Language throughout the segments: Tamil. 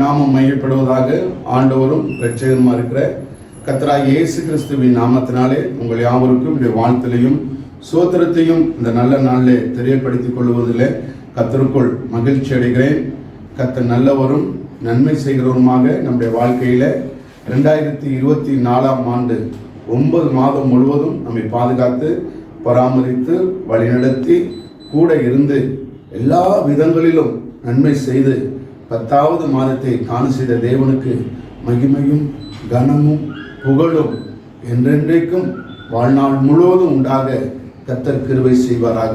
நாமம் மையப்படுவதாக ஆண்டவரும் ரட்சகருமா இருக்கிற கத்ரா இயேசு கிறிஸ்துவின் நாமத்தினாலே உங்கள் யாவருக்கும் இந்த வாழ்த்திலையும் சோத்திரத்தையும் இந்த நல்ல நாளிலே தெரியப்படுத்திக் கொள்வதில் கத்தருக்குள் மகிழ்ச்சி அடைகிறேன். கத்த நல்லவரும் நன்மை செய்கிறவருமாக நம்முடைய வாழ்க்கையில் ரெண்டாயிரத்தி இருபத்தி நாலாம் ஆண்டு ஒன்பது மாதம் முழுவதும் நம்மை பாதுகாத்து பராமரித்து வழிநடத்தி கூட இருந்து எல்லா விதங்களிலும் நன்மை செய்து பத்தாவது மாதத்தை காண செய்த தேவனுக்கு மகிமையும் கனமும் புகழும் என்றென்றைக்கும் வாழ்நாள் முழுவதும் உண்டாக கத்தர் கிருவை செய்வாராக.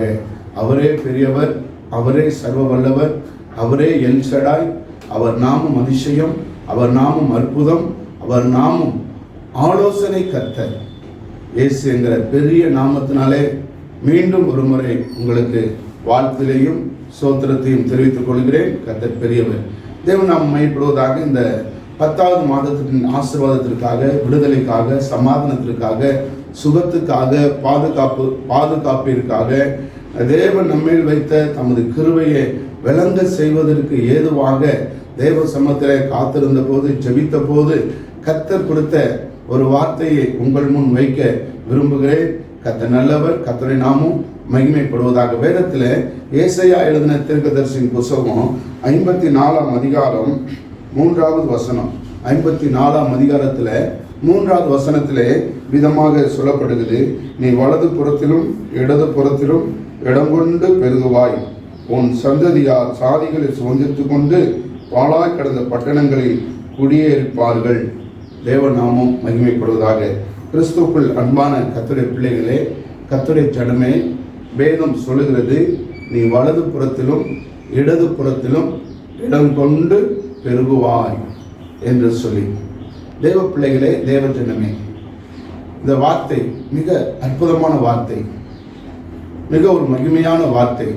அவரே பெரியவர் அவரே சர்வ வல்லவர் அவரே எல் சடாய் அவர் நாமும் அதிசயம் அவர் நாமம் அற்புதம் அவர் நாமும் ஆலோசனை கத்தர் இயேசு என்கிற பெரிய நாமத்தினாலே மீண்டும் ஒரு முறை உங்களுக்கு வாழ்த்திலையும் சோத்திரத்தையும் தெரிவித்துக் கொள்கிறேன். கத்தர் பெரியவர் தேவன் நாம் மையப்படுவதாக இந்த பத்தாவது மாதத்தின் ஆசிர்வாதத்திற்காக விடுதலைக்காக சமாதானத்திற்காக சுகத்துக்காக பாதுகாப்பு பாதுகாப்பிற்காக தேவன் நம்மில் வைத்த தமது கிருவையை விளங்க செய்வதற்கு ஏதுவாக தேவ சமத்திலே காத்திருந்த போது ஜெபித்த போது கத்தர் கொடுத்த ஒரு வார்த்தையை உங்கள் முன் வைக்க விரும்புகிறேன். கத்த நல்லவர் கத்தரை நாமும் மகிமைப்படுவதாக வேதத்தில் ஏசையா எழுதின தீர்க்கதரிசின் புஸ்தகம் ஐம்பத்தி நாலாம் அதிகாரம் மூன்றாவது வசனம். ஐம்பத்தி நாலாம் அதிகாரத்தில் மூன்றாவது வசனத்திலே விதமாக சொல்லப்படுகிறது நீ வலது புறத்திலும் இடது புறத்திலும் இடம் கொண்டு பெருகுவாய். உன் சந்ததியார் சாதிகளை சுதந்திரித்து கொண்டு பாலாய் கடந்த பட்டணங்களில் குடியேறிப்பார்கள். தேவநாமம் மகிமைப்படுவதாக. கிறிஸ்துக்குள் அன்பான கத்துடைய பிள்ளைகளே கத்துடைய ஜனமே வேதம் சொல்லுகிறது நீ வலது புறத்திலும் இடது புறத்திலும் இடம் கொண்டு பெருகுவாய் என்று சொல்லி. தேவ பிள்ளைகளே தேவ ஜனமே இந்த வார்த்தை மிக அற்புதமான வார்த்தை மிக ஒரு மகிமையான வார்த்தை.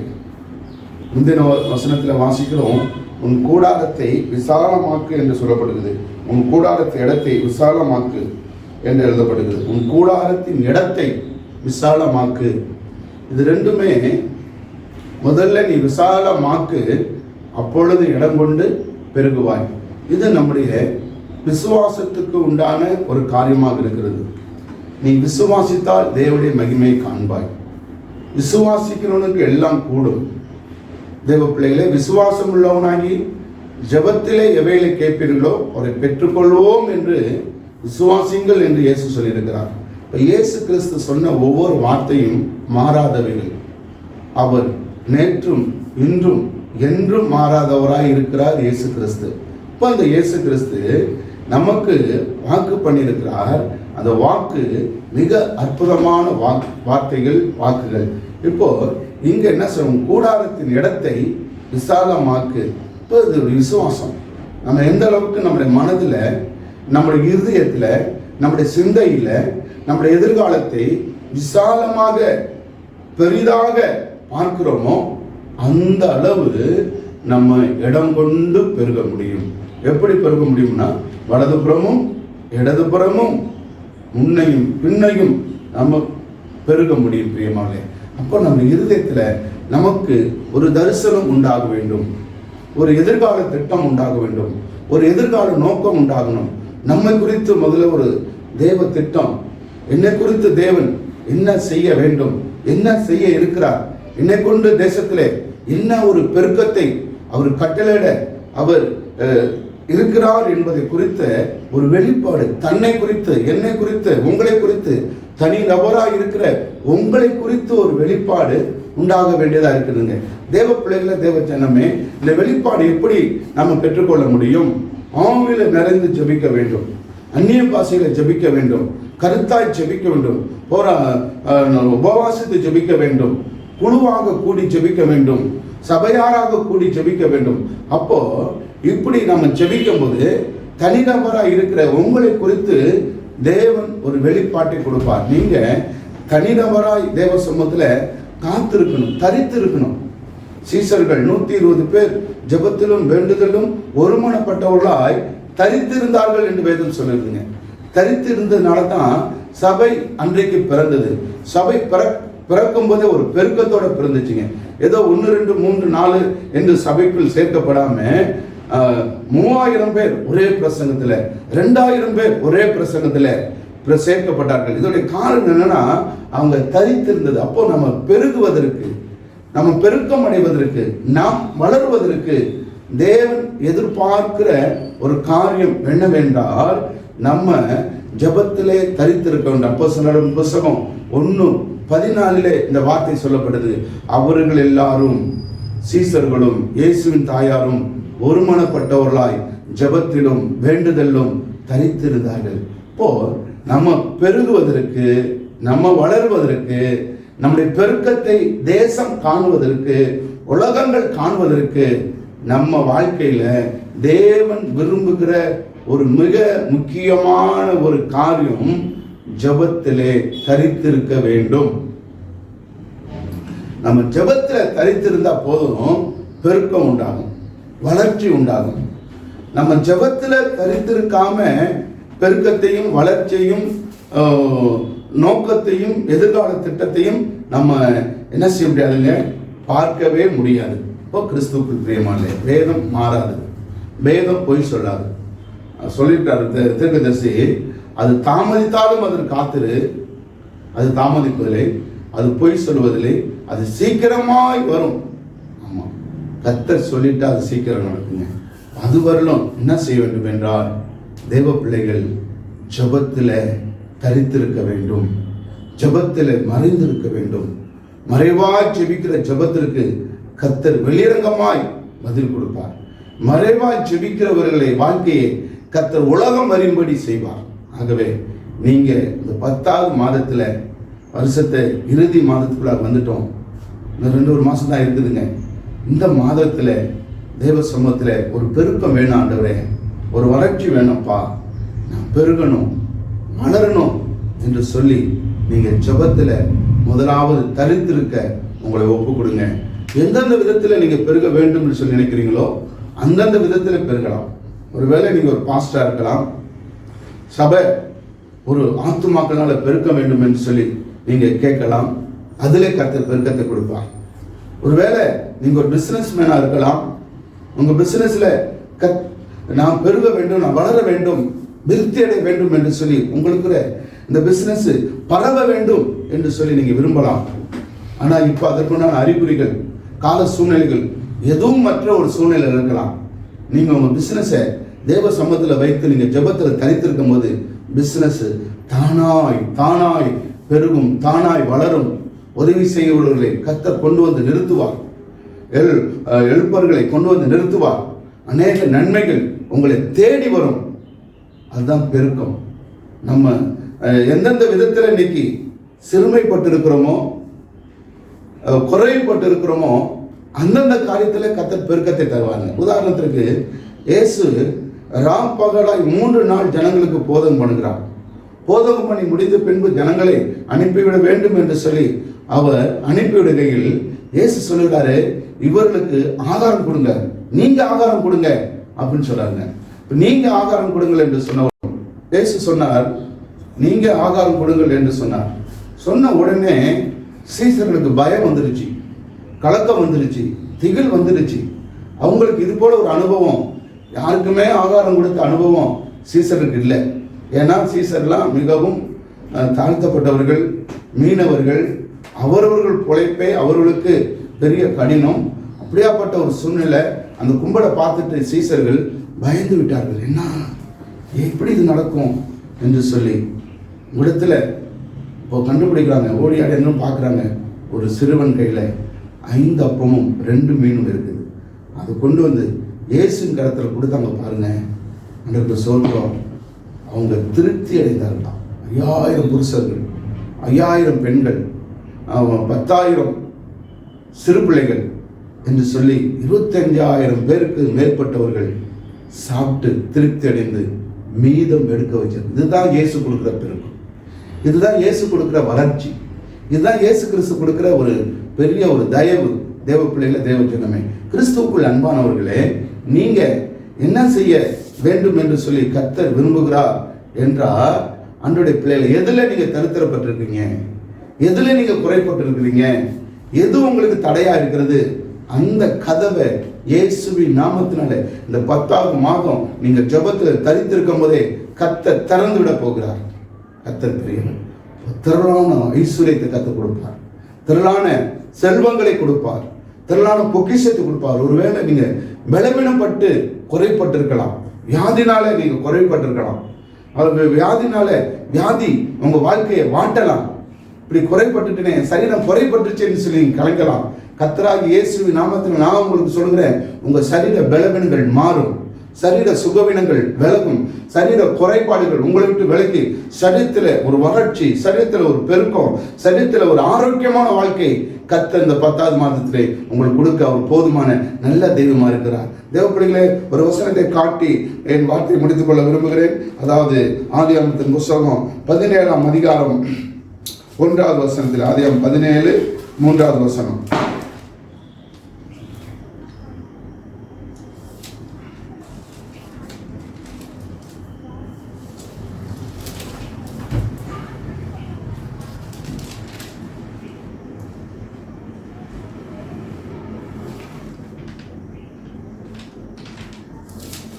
முந்தின வசனத்தில் வாசிக்கிறோம் உன் கூடாரத்தை விசாலமாக்கு என்று சொல்லப்படுகிறது. உன் கூடாரத்தை இடத்தை விசாலமாக்கு என்று எழுதப்படுகிறது. உன் கூடாரத்தின் இடத்தை விசாலமாக்கு இது ரெண்டுமே முதல்ல நீ விசாலமாக்கு அப்பொழுது இடம் கொண்டு பெருகுவாய். இது நம்முடைய விசுவாசத்துக்கு உண்டான ஒரு காரியமாக இருக்கிறது. நீ விசுவாசித்தால் தேவனுடைய மகிமையை காண்பாய். விசுவாசிக்கிறவனுக்கு எல்லாம் கூடும். தேவ பிள்ளைகளே விசுவாசம் உள்ளவனாகி ஜபத்திலே எவைகளை கேட்பீர்களோ அவரை பெற்றுக்கொள்வோம் என்று விசுவாசிங்கள் என்று இயேசு சொல்லியிருக்கிறார். இப்போ இயேசு கிறிஸ்து சொன்ன ஒவ்வொரு வார்த்தையும் மாறாதவைகள். அவர் நேற்றும் இன்றும் என்றும் மாறாதவராய் இருக்கிறார் இயேசு கிறிஸ்து. இப்போ அந்த இயேசு கிறிஸ்து நமக்கு வாக்கு பண்ணியிருக்கிறார். அந்த வாக்கு மிக அற்புதமான வாக் வார்த்தைகள் வாக்குகள். இப்போ இங்க என்ன சொல்லும் கூடாரத்தின் இடத்தை விசாலமாக்கு. இப்போ இது ஒரு விசுவாசம். நம்ம எந்த அளவுக்கு நம்முடைய மனதில் நம்முடைய இருதயத்தில் நம்முடைய சிந்தையில் நம்முடைய எதிர்காலத்தை விசாலமாக பெரிதாக பார்க்கிறோமோ அந்த அளவு நம்ம இடம் கொண்டு பெருக முடியும். எப்படி பெருக முடியும்னா வலதுபுறமும் இடதுபுறமும் முன்னையும் பின்னையும் நம்ம பெருக முடியும் பிரியமாவே அப்போ நம்ம இருதயத்தில் நமக்கு ஒரு தரிசனம் உண்டாக வேண்டும். ஒரு எதிர்கால திட்டம் உண்டாக வேண்டும். ஒரு எதிர்கால நோக்கம் உண்டாகணும். நம்மை குறித்து முதல்ல ஒரு தேவ திட்டம் என்னை குறித்து தேவன் என்ன செய்ய வேண்டும்? என்ன செய்ய இருக்கிறார்? என்னை கொண்டு தேசத்திலே என்ன ஒரு பெருக்கத்தை அவர் கட்டளையிட அவர் இருக்கிறார் என்பதை குறித்த ஒரு வெளிப்பாடு தன்னை குறித்து என்னை குறித்து உங்களை குறித்து தனி நபராக இருக்கிற உங்களை குறித்து ஒரு வெளிப்பாடு உண்டாக வேண்டியதாக இருக்குதுங்க. தேவ பிள்ளைகள தேவ ஜனமே இந்த வெளிப்பாடு எப்படி நம்ம பெற்றுக்கொள்ள முடியும்? ஆவில நிறைந்து ஜெபிக்க வேண்டும். அந்நிய பாசையில் ஜெபிக்க வேண்டும். கருத்தாய் ஜெபிக்க வேண்டும். போரா உபவாசித்து ஜெபிக்க வேண்டும். குழுவாக கூடி ஜெபிக்க வேண்டும். சபையாராக கூடி ஜெபிக்க வேண்டும். அப்போ இப்படி நம்ம ஜபிக்கும் போது தனிநபராக இருக்கிற உங்களை குறித்து தேவன் ஒரு வெளிப்பாட்டை கொடுப்பார். நீங்க தனிநபராய் தேவ சமூகத்தில் காத்திருக்கணும் தரித்து இருக்கணும் சீசர்கள் நூத்தி இருபது பேர் ஜெபத்திலும் வேண்டுதலும் ஒருமனப்பட்டவர்களாய் தரித்திருந்தார்கள் என்று வேதம் தரித்து தரித்திருந்ததுனால தான் சபை அன்றைக்கு பிறந்தது. சபை பிற பிறக்கும் போதே ஒரு பெருக்கத்தோட பிறந்துச்சுங்க. ஏதோ ஒன்று ரெண்டு மூன்று நாலு என்று சபைக்குள் சேர்க்கப்படாம மூவாயிரம் பேர் ஒரே பிரசங்கத்தில் ரெண்டாயிரம் பேர் ஒரே பிரசங்கத்தில் சேர்க்கப்பட்டார்கள். இதோடைய காரணம் என்னன்னா அவங்க தரித்திருந்தது. அப்போ நம்ம பெருகுவதற்கு நம்ம பெருக்கம் அடைவதற்கு நாம் வளருவதற்கு தேவன் எதிர்பார்க்கிற ஒரு காரியம் என்னவென்றால் நம்ம ஜபத்திலே தரித்திருக்க வேண்டும். அப்போ புஸ்தகம் ஒன்று பதினாலிலே இந்த வார்த்தை சொல்லப்படுது. அவர்கள் எல்லாரும் சீசர்களும் இயேசுவின் தாயாரும் ஒருமனப்பட்டவர்களாய் ஜெபத்திலும் வேண்டுதலும் தரித்திருந்தார்கள். இப்போ நம்ம பெருகுவதற்கு நம்ம வளருவதற்கு நம்முடைய பெருக்கத்தை தேசம் காணுவதற்கு உலகங்கள் காணுவதற்கு நம்ம வாழ்க்கையில் தேவன் விரும்புகிற ஒரு மிக முக்கியமான ஒரு காரியம் ஜபத்திலே தரித்திருக்க வேண்டும். நம்ம ஜபத்தில் தரித்திருந்தா போதும் பெருக்கம் உண்டாகும் வளர்ச்சி உண்டாகும். நம்ம ஜபத்தில் தரித்திருக்காம பெருக்கத்தையும் வளர்ச்சியையும் நோக்கத்தையும் எதிர்கால திட்டத்தையும் நம்ம என்ன செய்ய முடியாதுங்க? பார்க்கவே முடியாது. இப்போ கிறிஸ்துவுக்கு பிரியமானே வேதம் மாறாது. வேதம் பொய் சொல்லாது. அவர் சொல்லிட்டாரு தீர்க்கதரிசி அது தாமதித்தாலும் அதில் காத்திரு. அது தாமதிப்பதில்லை அது பொய் சொல்வதில்லை அது சீக்கிரமாய் வரும். ஆமாம் கத்தர் சொல்லிட்டு அது சீக்கிரம் நடக்குங்க. அது வரலும் என்ன செய்ய வேண்டும் என்றால் தேவ பிள்ளைகள் ஜபத்தில் தரித்திருக்க வேண்டும். ஜெபத்தில் மறைந்திருக்க வேண்டும். மறைவாய் ஜெபிக்கிற ஜெபத்திற்கு கத்தர் வெளியரங்கமாய் பதில் கொடுப்பார். மறைவாய் ஜெபிக்கிறவர்களை வாழ்க்கையை கத்தர் உலகம் அறியும்படி செய்வார். ஆகவே நீங்க இந்த பத்தாவது மாதத்துல வருஷத்தை இறுதி மாதத்துக்குள்ள வந்துட்டோம். இந்த ரெண்டு ஒரு மாதம் தான் இருக்குதுங்க இந்த மாதத்தில் தேவ சமூகத்தில் ஒரு பெருக்கம் வேணும் ஆண்டவரே. ஒரு வளர்ச்சி வேணும்ப்பா. நான் பெருகணும் வளரணும் என்று சொல்லி நீங்கள் ஜபத்தில் முதலாவது தரித்திருக்க உங்களை ஒப்பு கொடுங்க. எந்தெந்த விதத்தில் நீங்கள் பெருக வேண்டும் என்று சொல்லி நினைக்கிறீங்களோ அந்தந்த விதத்தில் பெருகலாம். ஒருவேளை நீங்கள் ஒரு பாஸ்டாக இருக்கலாம். சபை ஒரு ஆத்துமாக்களால் பெருக்க வேண்டும் என்று சொல்லி நீங்கள் கேட்கலாம். அதிலே கர்த்தர் பெருக்கத்தை கொடுப்பார். ஒருவேளை நீங்கள் ஒரு பிஸ்னஸ் மேனாக இருக்கலாம். உங்கள் பிஸ்னஸில் கத் நான் பெருக வேண்டும் நான் வளர வேண்டும் விருத்தி அடைய வேண்டும் என்று சொல்லி உங்களுக்குற இந்த பிஸ்னஸ் பரவ வேண்டும் என்று சொல்லி நீங்கள் விரும்பலாம். ஆனால் இப்போ அதற்குண்டான அறிகுறிகள் கால சூழ்நிலைகள் எதுவும் மற்ற ஒரு சூழ்நிலை இருக்கலாம். நீங்கள் உங்கள் பிஸ்னஸை தேவ சமத்துல வைத்து நீங்கள் ஜபத்தில் தனித்திருக்கும் போது பிஸ்னஸ் தானாய் தானாய் பெருகும் தானாய் வளரும். உதவி செய்யவர்களை கத்தர் கொண்டு வந்து நிறுத்துவார். எழு எழுப்பர்களை கொண்டு வந்து நிறுத்துவார். அநேக நன்மைகள் உங்களை தேடி வரும். அதுதான் பெருக்கம். நம்ம எந்தெந்த விதத்தில் இன்னைக்கு சிறுமைப்பட்டு இருக்கிறோமோ குறைவுபட்டு இருக்கிறோமோ அந்தந்த காரியத்தில் கத்தர் பெருக்கத்தை தருவாங்க. உதாரணத்திற்கு இயேசு ராம் பகலாய் மூன்று நாள் ஜனங்களுக்கு போதகம் பண்ணுகிறார். போதகம் பண்ணி முடிந்த பின்பு ஜனங்களை அனுப்பிவிட வேண்டும் என்று சொல்லி அவர் அனுப்பிவிடுகையில் இயேசு சொல்லுகிறாரு இவர்களுக்கு ஆகாரம் கொடுங்க. நீங்க ஆகாரம் கொடுங்க. அப்படின்னு சொல்றாங்க நீங்க ஆகாரம் கொடுங்கள் என்று சொன்னவர் இயேசு சொன்னார் நீங்க ஆகாரம் கொடுங்கள் என்று சொன்னார். சொன்ன உடனே சீசர்களுக்கு பயம் வந்துருச்சு கலக்கம் வந்துருச்சு திகில் வந்துருச்சு. அவங்களுக்கு இது போல ஒரு அனுபவம் யாருக்குமே ஆகாரம் கொடுத்த அனுபவம் சீசருக்கு இல்லை. ஏன்னா சீசர்லாம் மிகவும் தாழ்த்தப்பட்டவர்கள் மீனவர்கள் அவரவர்கள் பிழைப்பே அவர்களுக்கு பெரிய கடினம். அப்படியாப்பட்ட ஒரு சூழ்நிலை அந்த கும்பலை பார்த்துட்டு சீசர்கள் பயந்து விட்டார்கள். என்ன? எப்படி இது நடக்கும்? என்று சொல்லி இடத்துல இப்போ கண்டுபிடிக்கிறாங்க ஓடி ஆடி பார்க்குறாங்க. ஒரு சிறுவன் கையில் ஐந்து அப்பமும் ரெண்டு மீனும் இருக்குது. அது கொண்டு வந்து இயேசுவின் கரத்தில் கொடுத்தாங்க பாருங்க. அன்றைக்கு சொல்கிறோம் அவங்க திருப்தி அடைந்தார்களாம் ஐயாயிரம் புருஷர்கள் ஐயாயிரம் பெண்கள் அவன் பத்தாயிரம் சிறு பிள்ளைகள் என்று சொல்லி இருபத்தஞ்சாயிரம் பேருக்கு மேற்பட்டவர்கள் சாப்பிட்டு திருப்தி அடைந்து மீதம் எடுக்க வச்சது இதுதான் இயேசு கொடுக்குற பெருக்கம் இதுதான் இயேசு கொடுக்குற வளர்ச்சி. இதுதான் இயேசு கிறிஸ்து கொடுக்குற ஒரு பெரிய ஒரு தயவு. தேவ பிள்ளைகள தேவ ஜனமே கிறிஸ்துவுக்குள் அன்பானவர்களே நீங்க என்ன செய்ய வேண்டும் என்று சொல்லி கத்தர் விரும்புகிறார் என்றால் அன்றைய பிள்ளைகள் எதுல நீங்க தருத்தரப்பட்டிருக்கீங்க எதுல நீங்க குறைப்பட்டிருக்கிறீங்க? எது உங்களுக்கு தடையா இருக்கிறது? அந்த கதவை இயேசுவி நாமத்தினாலே இந்த பத்தாவது மாதம் நீங்க ஜெபத்தில் தரித்திருக்கும் போதே கத்த திறந்து விட போகிறார். கத்தர் பெரியவர் திரளான ஐஸ்வர்யத்தை கற்றுக் கொடுப்பார். திரளான செல்வங்களை கொடுப்பார். திரளான பொக்கிஷத்தை கொடுப்பார். ஒருவேளை நீங்க பலவீனப்பட்டு குறைப்பட்டிருக்கலாம். வியாதினால நீங்க குறைப்பட்டிருக்கலாம். அது வியாதினால வியாதி உங்க வாழ்க்கையை வாட்டலாம் இப்படி குறைப்பட்டுட்டேனே சரீரம் குறைப்பட்டுச்சேன்னு சொல்லி நீங்க கலக்கலாம் கத்தராகி இயேசுவின் நாமத்தில் நான் உங்களுக்கு சொல்கிறேன் உங்கள் சரீர பலவீனங்கள் மாறும். சரீர சுகவினங்கள் விலகும். சரீர குறைபாடுகள் உங்களை விட்டு விலகி சரீரத்தில் ஒரு வறட்சி சரீரத்தில் ஒரு பெருக்கம் சரீரத்தில் ஒரு ஆரோக்கியமான வாழ்க்கை கத்த இந்த பத்தாவது மாதத்திலே உங்களுக்கு கொடுக்க அவர் போதுமான நல்ல தெய்வமாக இருக்கிறார். தேவப்பிள்ளைகளே ஒரு வசனத்தை காட்டி என் வார்த்தையை முடித்துக் கொள்ள விரும்புகிறேன். அதாவது ஆதியாமத்தின் புஸ்தகம் பதினேழாம் அதிகாரம் ஒன்றாவது வசனத்தில். ஆதியாம் பதினேழு மூன்றாவது வசனம்.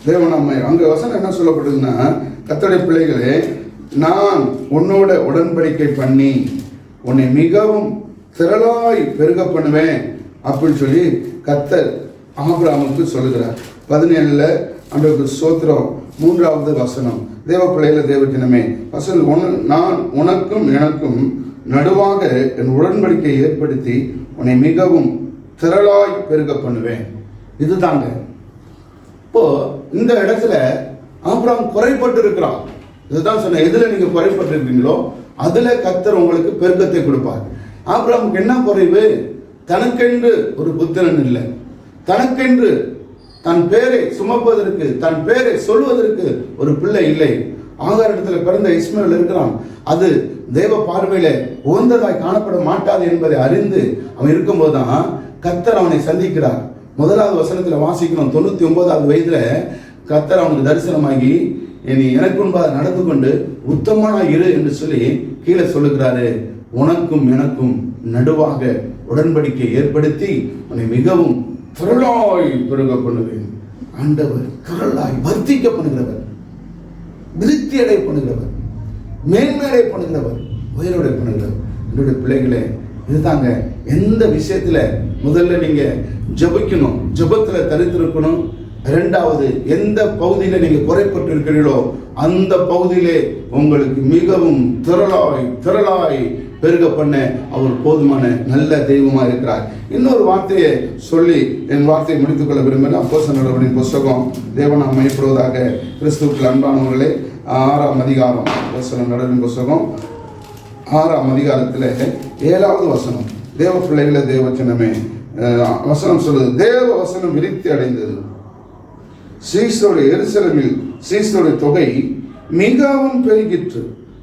தேவன் அங்கே அங்க வசனம் என்ன சொல்லப்படுதுன்னா கத்தோடைய பிள்ளைகளே நான் உன்னோட உடன்படிக்கை பண்ணி உன்னை மிகவும் திரளாய் பெருக பண்ணுவேன் அப்படின்னு சொல்லி கத்தர் ஆபிராமுக்கு சொல்லுகிறார். பதினேழுல அன்றைக்கு சோத்திரம் மூன்றாவது வசனம். தேவ பிள்ளைகள தேவஜனமே வசனம் உன நான் உனக்கும் எனக்கும் நடுவாக என் உடன்படிக்கை ஏற்படுத்தி உன்னை மிகவும் திரளாய் பெருக பண்ணுவேன். இதுதாங்க. இப்போ இந்த இடத்துல ஆபிராம் குறைப்பட்டு இருக்கிறான் இதுதான் சொன்னேன் எதுல நீங்க குறைப்பட்டு இருக்கீங்களோ அதுல கத்தர் உங்களுக்கு பெருக்கத்தை கொடுப்பார். ஆபிராமுக்கு என்ன குறைவு? தனக்கென்று ஒரு புத்திரன் இல்லை. தனக்கென்று தன் பேரை சுமப்பதற்கு தன் பேரை சொல்வதற்கு ஒரு பிள்ளை இல்லை. ஆகார் இடத்துல பிறந்த இஸ்மேல் இருக்கிறான். அது தேவ பார்வையில உகந்ததாய் காணப்பட மாட்டாது என்பதை அறிந்து அவன் இருக்கும்போது தான் கத்தர் அவனை சந்திக்கிறார். முதலாவது வசனத்தில் வாசிக்கிறோம் தொண்ணூத்தி ஒன்பதாவது வயதுல கத்தர் அவனுக்கு தரிசனமாகி நீ எனக்கு முன்பாக நடந்து கொண்டு உத்தமனா இரு என்று சொல்லி கீழே சொல்லுகிறாரு. உனக்கும் எனக்கும் நடுவாக உடன்படிக்கை ஏற்படுத்தி உன்னை மிகவும் திரளாய் பெருக பண்ணுவேன். ஆண்டவர் திரளாய் வர்த்திக்க பண்ணுகிறவர். விருத்தி அடை பண்ணுகிறவர். மேன்மேடை பண்ணுகிறவர். உயரோடை பண்ணுகிறவர். என்னுடைய பிள்ளைகளே இதுதாங்க எந்த விஷயத்துல முதல்ல நீங்க ஜெபிக்கணும்? ஜெபத்துல தரித்திருக்கணும் ரெண்டாவது எந்த பகுதியில நீங்க குறைப்பட்டிருக்கிறீர்களோ அந்த பகுதியிலே உங்களுக்கு மிகவும் திரளாய் திரளாய் பெருக பண்ண அவர் போதுமான நல்ல தெய்வமா இருக்கிறார். இன்னொரு வார்த்தையை சொல்லி என் வார்த்தையை முடித்துக் கொள்ள விரும்பினேன் அப்போஸ் நடவடின் புஸ்தகம் தேவனாக மயப்படுவதாக கிறிஸ்துவுக்கு அன்பானவர்களே ஆறாம் அதிகாரம் அப்போஸ்தலர் நடவடின் புஸ்தகம் ஆறாம் அதிகாரத்தில் ஏழாவது வசனம். தேவ பிள்ளைகளை தேவச்சனமே வசனம் சொல்லுது தேவ வசனம் விருத்தி அடைந்தது. சீசோடைய எரிசலமில் சீசோடைய தொகை மிகவும் பெருகிற்று.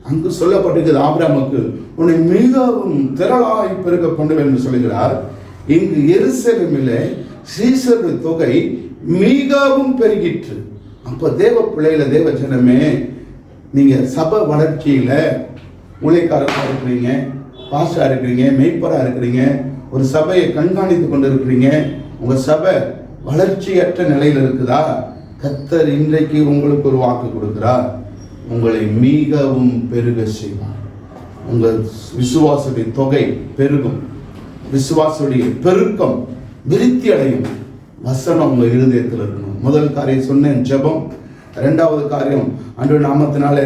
அங்கு சொல்லப்பட்டிருக்கிறது ஆபிராமுக்கு உன்னை மிகவும் திரளாய் பெருக பண்ணுவேன் என்று சொல்லுகிறார். இங்கு எருசலமிலே சீசருடைய தொகை மிகவும் பெருகிற்று. அப்போ தேவ பிள்ளையில தேவ ஜனமே நீங்கள் சப வளர்ச்சியில் ஊழியக்காரராக இருக்கிறீங்க? பாஸ்டா இருக்கிறீங்க மெய்ப்பராக இருக்கிறீங்க ஒரு சபையை கண்காணித்து கொண்டு இருக்கிறீங்க உங்கள் சபை வளர்ச்சியற்ற நிலையில் இருக்குதா? கத்தர் இன்றைக்கு உங்களுக்கு ஒரு வாக்கு கொடுக்குறார். உங்களை மிகவும் பெருக செய்வார். உங்கள் விசுவாசுடைய தொகை பெருகும். விசுவாசுடைய பெருக்கம் விருத்தி அடையும் வசனம் உங்கள் இருதயத்தில் இருக்கணும். முதல் காரியம் சொன்னேன் ஜெபம். ரெண்டாவது காரியம் அன்று நாமத்தினால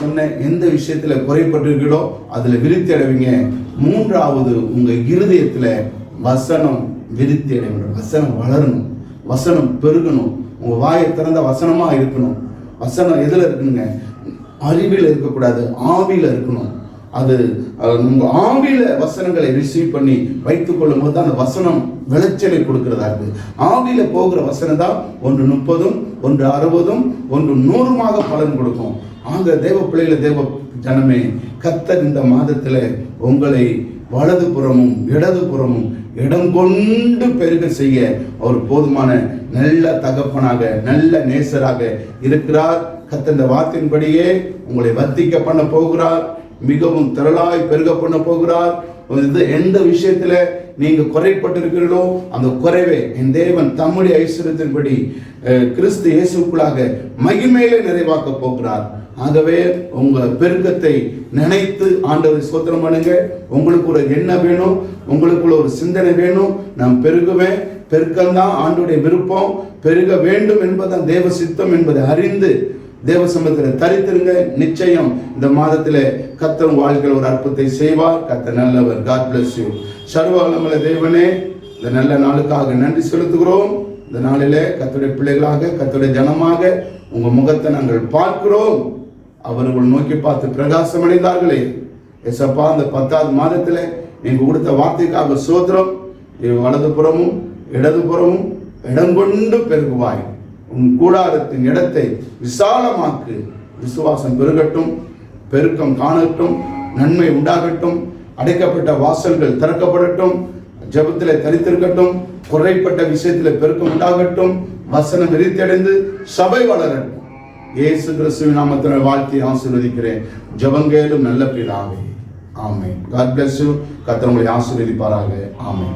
சொன்னேன் எந்த விஷயத்தில் குறைப்பட்டிருக்கிறோ அதில் விருத்தி அடைவீங்க. மூன்றாவது உங்கள் இருதயத்தில் வசனம் விருத்தி வேண்டும் வசனம் வளரணும். வசனம் பெருகணும். உங்கள் வாயை திறந்த வசனமாக இருக்கணும். வசனம் எதில் இருக்கணுங்க அறிவில் இருக்கக்கூடாது. ஆவியில் இருக்கணும். அது உங்கள் ஆவியில் வசனங்களை ரிசீவ் பண்ணி வைத்துக் கொள்ளும் போது அந்த வசனம் விளைச்சலை கொடுக்கிறதா இருக்குது ஆவியில் போகிற வசனம் தான் ஒன்று முப்பதும் ஒன்று அறுபதும் ஒன்று நூறுமாக பலன் கொடுக்கும். ஆக தேவ பிள்ளைகள தேவ ஜனமே கத்தர் இந்த மாதத்தில் உங்களை வலது புறமும் இடது புறமும் இடம் கொண்டு பெருக செய்ய அவர் போதுமான நல்ல தகப்பனாக நல்ல நேசராக இருக்கிறார். கத்த இந்த வார்த்தையின்படியே உங்களை வர்த்திக்க பண்ண போகிறார். மிகவும் திரளாய் பெருக பண்ண போகிறார். இது எந்த விஷயத்துல நீங்க குறைப்பட்டிருக்கிறீர்களோ அந்த குறைவை என் தேவன் தம்முடைய ஐஸ்வர்யத்தின்படி கிறிஸ்து இயேசுக்குள்ளாக மகிமையிலே நிறைவாக்க போகிறார். ஆகவே உங்க பெருக்கத்தை நினைத்து ஆண்டவரை சோத்திரம் பண்ணுங்க. உங்களுக்கு ஒரு எண்ணம் வேணும் உங்களுக்குள்ள ஒரு சிந்தனை வேணும். நான் பெருகுவேன் பெருக்கம்தான் ஆண்டுடைய விருப்பம். பெருக வேண்டும் என்பதுதான் தேவ சித்தம் என்பதை அறிந்து தேவ சமூகத்தில் தரித்திருங்க. நிச்சயம் இந்த மாதத்தில் கத்தர் வாழ்க்கையில் ஒரு அற்புதத்தை செய்வார். கத்த நல்லவர். காட் பிளஸ் யூ சர்வ வல்லமல தேவனே இந்த நல்ல நாளுக்காக நன்றி செலுத்துகிறோம். இந்த நாளில் கத்துடைய பிள்ளைகளாக கத்துடைய ஜனமாக உங்க முகத்தை நாங்கள் பார்க்கிறோம். அவர்கள் நோக்கி பார்த்து பிரகாசம் அடைந்தார்களே. எசப்பா அந்த பத்தாவது மாதத்தில் நீங்க கொடுத்த வார்த்தைக்காக சோத்திரம். வலதுபுறமும் இடதுபுறமும் இடங்கொண்டு பெருகுவாய். உன் கூடாரத்தின் இடத்தை விசாலமாக்கு. விசுவாசம் பெருகட்டும் பெருக்கம் காணட்டும் நன்மை உண்டாகட்டும் அடைக்கப்பட்ட வாசல்கள் திறக்கப்படட்டும் ஜபத்தில் தரித்திருக்கட்டும் குறைப்பட்ட விஷயத்தில் பெருக்கம் உண்டாகட்டும் வசனம் விரித்தடைந்து சபை வளரட்டும். இயேசு கிறிஸ்துவின் நாமத்தில் வாழ்த்தி ஆசீர்வதிக்கிறேன். ஜெபங்கேலும் நல்ல பிதாவே. ஆமை காட் bless you. கர்த்தர் ஆசீர்வதிப்பாராக. ஆமை